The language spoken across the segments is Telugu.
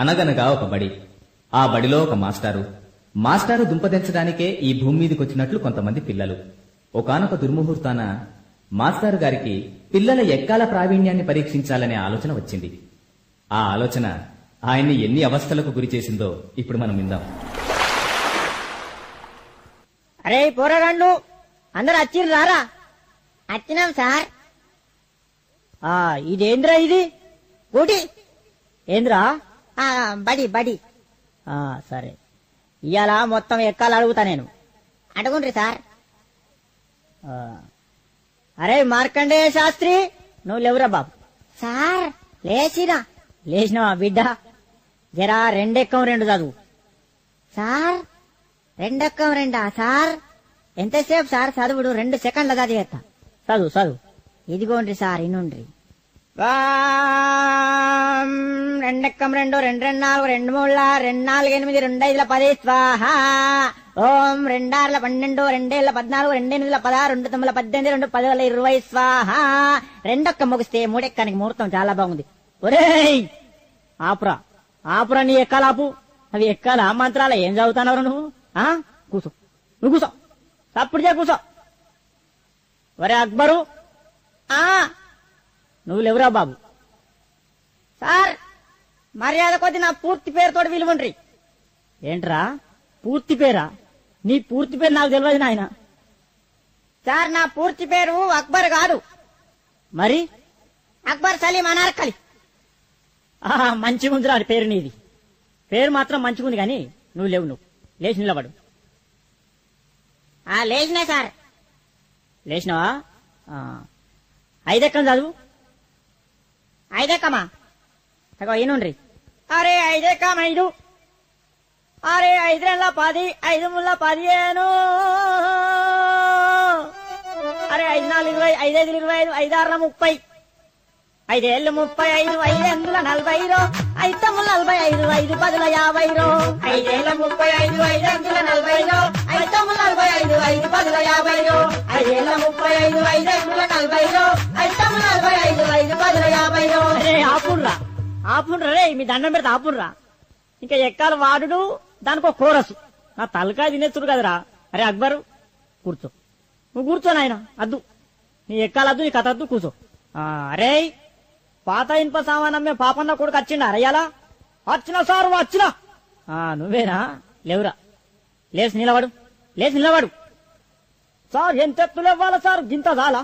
అనగనగా ఒక బడి. ఆ బడిలో ఒక మాస్టారు. మాస్టారు దుంపదించడానికే ఈ భూమి మీదకొచ్చినట్లు కొంతమంది పిల్లలు. ఒకానొక దుర్ముహూర్తాన మాస్టారు గారికి పిల్లల ఎక్కాల ప్రావీణ్యాన్ని పరీక్షించాలనే ఆలోచన వచ్చింది. ఆ ఆలోచన ఆయన్ని ఎన్ని అవస్థలకు గురి చేసిందో ఇప్పుడు మనం విందాం. అరే పోరగాండ్లు అందరు అచ్చిరు రారా? అచ్చినాం సార్. ఆ ఇదేంద్రా ఇది? కూటి. ఏంద్రా? బడి బడి. ఆ సరే. ఇవాళ మొత్తం ఎక్కాలి అడుగుతా నేను. అడుగుండ్రి సార్. ఆ, అరే మార్కండేయ శాస్త్రి నువ్వు లేవురా బాబు. సార్ లేచినా లేచినావా బిడ్డ? జరా రెండెక్కం రెండు చదువు. సార్ రెండక్కం రెండా సార్? ఎంతసేపు సార్ చదువుడు? రెండు సెకండ్ల చదివేస్తా చదువు చదువు. ఇదిగోండ్రి సార్ ఇనుండ్రి. రెండక్కం రెండు రెండు రెండు నాలుగు రెండు మూడుల రెండు నాలుగు ఎనిమిది రెండు ఐదుల పది స్వాహ. ఓం. రెండార్ల పన్నెండు రెండేళ్ళ పద్నాలుగు రెండెనిమిదిల పదహారు రెండు తొమ్మిది పద్దెనిమిది రెండు పదివేల ఇరవై స్వాహ. రెండొక్క ముగిస్తే మూడెక్కానికి ముహూర్తం చాలా బాగుంది. ఒరేయ్! ఆపురా. ఆపురా నీ ఎక్కాలాపు. అవి ఎక్కాల? మంత్రాల. ఏం చదువుతానవరు నువ్వు? ఆ? కూసో. నువ్వు కూసో. తప్పుడు చే కూసో. ఒరే అక్బరు. ఆ! నువ్వు లేవురా బాబు? సార్ మర్యాద కొద్ది నా పూర్తి పేరుతో విలువండ్రి. ఏంట్రా? పూర్తి పేరా? నీ పూర్తి పేరు నాకు తెలియదు నాయన. సార్ నా పూర్తి పేరు అక్బర్ కాదు. మరి? అక్బర్ సలీం అనార్కలి. మంచిగుందిరా పేరు నీది. పేరు మాత్రం మంచిగుంది కానీ నువ్వు లేవు నువ్వు. లేచి నిలబడు. లేచినా సార్. లేచినావా? ఐదెక్కం చదువు? ಐದೇಕಮ್ಮ ತಗೋ ಏನುನ್ರಿ ಅರೆ ಐದೇಕಮ್ಮ ಐದು ಅರೆ ఐదు రెండ్ల ಐದು ಮುಲ್ಲ ముళ్ళ ಏನು అరే ఐదు నాలుగు ఇరవై ఐదైదు ఇరవై ఐదు ఐదారుల ముప్పై. ఐదేళ్ళు ముప్పై ఐదు ఐదెందుల నలభై రో. ఐదమ్ముల నలభై ఐదు ఐదు పదుల యాభై రో. ఐదేళ్ళ ముప్పై ఐదు ఐదెందుల నలభై రో. ఐదమ్ముల నలభై ఐదు ఐదు పదుల యాభై రో. ఐదేళ్ళ ముప్పై ఐదు ఐదు ఆపుండ్రా రే మీ దండం పెడితే ఆపుండ్రా. ఇంకా ఎక్కాల వాడుడు దానికి ఒక కోరసు. నా తలకాయ తినేస్తుడు కదరా. అరే అక్బరు కూర్చో. నువ్వు కూర్చో నాయన అద్దు. నీ ఎక్కాలద్దు నీ కథ అద్దు కూర్చో. అరే పాత ఇనుప సామానమ్మే పాపన్న కొడుకు వచ్చిండా? అరయ్యాలా వచ్చిన సారు వచ్చిన. నువ్వేనా? లేవురా. లేచి నిలబడు. లేచి నిలబడు. సార్ ఎంత ఎత్తులు ఇవ్వాలా సార్? గింత చాలా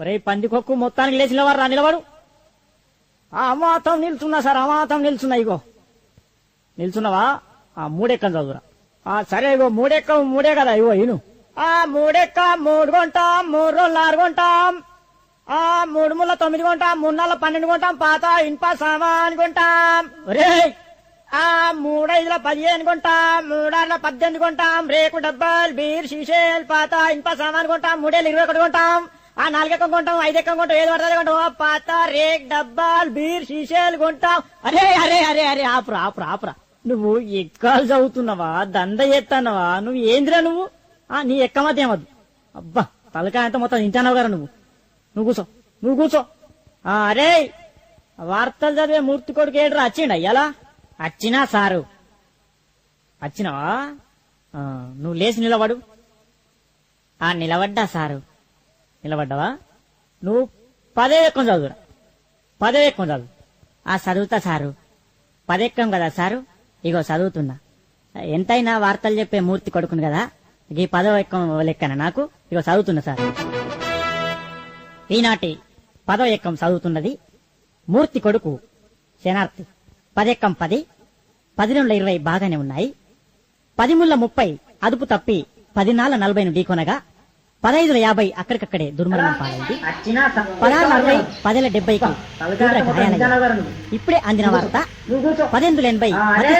ఒరే పందికొక్కు మొత్తానికి లేచి నిలవరా నిలబడు. అమాతం నిల్చున్నా సార్ అమాతం నిల్చున్నా ఇగో. నిల్చున్నావా? ఆ మూడెక్కం చదువురా. ఆ సరే ఇగో మూడెక్క మూడే కదా ఇగో ఇను. ఆ మూడెక్క మూడు కొంటాం మూడు రోజులు ఆరు కొంటాం. ఆ మూడు ముళ్ళ తొమ్మిది కొంటాం మూడు నెలల పన్నెండు కొంటాం పాత ఇనుప సామాన్ కొంటాం. రే ఆ మూడైదుల పదిహేను కొంటాం మూడార్ల పద్దెనిమిది కొంటాం రేకు డబ్బాలు బీర్ షీషేల్ పాత ఇనుప సామాన్ కొంటాం మూడేళ్ళు ఇరవై ఒకటి కొంటాం. ఆ నాలుగెక్కం కొంటాం ఐదెక్కం కొంటాం ఏది పడుతుంది కొంటాం. పాత రేక్ డబ్బాలు బీర్ షీషేలు కొంటాం. అరే అరే అరే అరే ఆపురా ఆపురా ఆపురా. నువ్వు ఎక్కాలు చదువుతున్నావా? దంద చేస్తున్నావా నువ్వు ఏందిరా నువ్వు? ఆ నీ ఎక్కమతి ఏమద్దు అబ్బా తలకాయ అంతా మొత్తం తింటానవు గారా నువ్వు. నువ్వు కూర్చో నువ్వు కూర్చో. ఆ, అరే వార్తలు చదివే మూర్తి కొడుకు ఏడ్రా? వచ్చిండ ఎలా? వచ్చినా సారు. వచ్చినావా నువ్వు లేచి నిలబడు. ఆ నిలబడ్డా సారు. నిలబడ్డావా? నువ్వు పదే ఎక్కువ చదువురా. పదే ఎక్కువ చదువు. ఆ చదువుతా సారు. పదెక్కం కదా సారు. ఇగో చదువుతున్నా. ఎంతైనా వార్తలు చెప్పే మూర్తి కొడుకును కదా. ఈ పదవ ఎక్కం లెక్కన నాకు. ఇగో చదువుతున్నా సార్. ఈనాటి పదవ ఎక్కం చదువుతున్నది మూర్తి కొడుకు శనార్థి. పదెక్కం పది పది నుండి ఇరవై బాగానే ఉన్నాయి. పదిముళ్ళ ముప్పై అదుపు తప్పి పదినాళ్ళ నలభైను ఢీకొనగా పదైదుల యాభై అక్కడికక్కడే దుర్మరణం పాలైంది పదహారు అరవై పదేల డెబ్బైకి తీవ్ర గాయాలయ్యాయి. ఇప్పుడే అందిన వార్త పదెనిమిది ఎనభై అతి